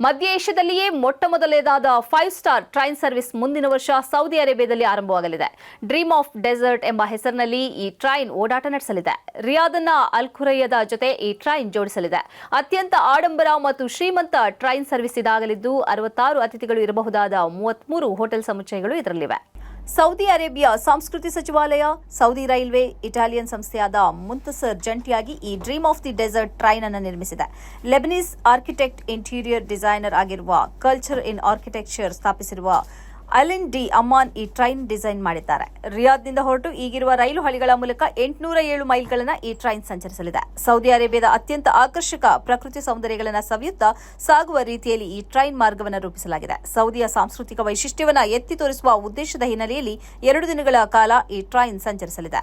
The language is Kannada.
ಮಧ್ಯ ಏಷ್ಯಾದಲ್ಲಿಯೇ ಮೊಟ್ಟ ಮೊದಲನೇದಾದ ಫೈವ್ ಸ್ಟಾರ್ ಟ್ರೈನ್ ಸರ್ವಿಸ್ ಮುಂದಿನ ವರ್ಷ ಸೌದಿ ಅರೇಬಿಯಾದಲ್ಲಿ ಆರಂಭವಾಗಲಿದೆ. ಡ್ರೀಮ್ ಆಫ್ ಡೆಸರ್ಟ್ ಎಂಬ ಹೆಸರಿನಲ್ಲಿ ಈ ಟ್ರೈನ್ ಓಡಾಟ ನಡೆಸಲಿದೆ. ರಿಯಾದನ್ನ ಅಲ್ ಖುರೈಯದ ಜೊತೆ ಈ ಟ್ರೈನ್ ಜೋಡಿಸಲಿದೆ. ಅತ್ಯಂತ ಆಡಂಬರ ಮತ್ತು ಶ್ರೀಮಂತ ಟ್ರೈನ್ ಸರ್ವಿಸ್ ಇದಾಗಲಿದ್ದು, ಅರವತ್ತಾರು ಅತಿಥಿಗಳು ಇರಬಹುದಾದ ಮೂವತ್ಮೂರು ಹೋಟೆಲ್ ಸಮುಚ್ಚಯಗಳು ಇದರಲ್ಲಿವೆ. ಸೌದಿ ಅರೇಬಿಯಾ ಸಂಸ್ಕೃತಿ ಸಚಿವಾಲಯ, ಸೌದಿ ರೈಲ್ವೆ, ಇಟಾಲಿಯನ್ ಸಂಸ್ಥೆಯಾದ ಮುಂತಸರ್ ಜಂಟಿಯಾಗಿ ಈ dream of the desert train ಅನ್ನು ನಿರ್ಮಿಸಿದೆ. ಲೆಬನೀಸ್ ಆರ್ಕಿಟೆಕ್ಟ್ ಇಂಟೀರಿಯರ್ ಡಿಸೈನರ್ ಆಗಿರುವ ಕಲ್ಚರ್ ಇನ್ ಆರ್ಕಿಟೆಕ್ಚರ್ ಸ್ಥಾಪಿಸಿರುವ ಅಲಿನ್ ಡಿ ಅಮಾನ್ ಈ ಟ್ರೈನ್ ಡಿಸೈನ್ ಮಾಡಿದ್ದಾರೆ. ರಿಯಾದ್ನಿಂದ ಹೊರಟು ಈಗಿರುವ ರೈಲು ಹಳಿಗಳ ಮೂಲಕ ಎಂಟುನೂರ ಏಳು ಮೈಲ್ಗಳನ್ನು ಈ ಟ್ರೈನ್ ಸಂಚರಿಸಲಿದೆ. ಸೌದಿ ಅರೇಬಿಯಾದ ಅತ್ಯಂತ ಆಕರ್ಷಕ ಪ್ರಕೃತಿ ಸೌಂದರ್ಯಗಳನ್ನು ಸವಿಯುತ್ತಾ ಸಾಗುವ ರೀತಿಯಲ್ಲಿ ಈ ಟ್ರೈನ್ ಮಾರ್ಗವನ್ನು ರೂಪಿಸಲಾಗಿದೆ. ಸೌದಿಯ ಸಾಂಸ್ಕೃತಿಕ ವೈಶಿಷ್ಟ್ಯವನ್ನು ಎತ್ತಿ ತೋರಿಸುವ ಉದ್ದೇಶದ ಹಿನ್ನೆಲೆಯಲ್ಲಿ ಎರಡು ದಿನಗಳ ಕಾಲ ಈ ಟ್ರೈನ್ ಸಂಚರಿಸಲಿದೆ.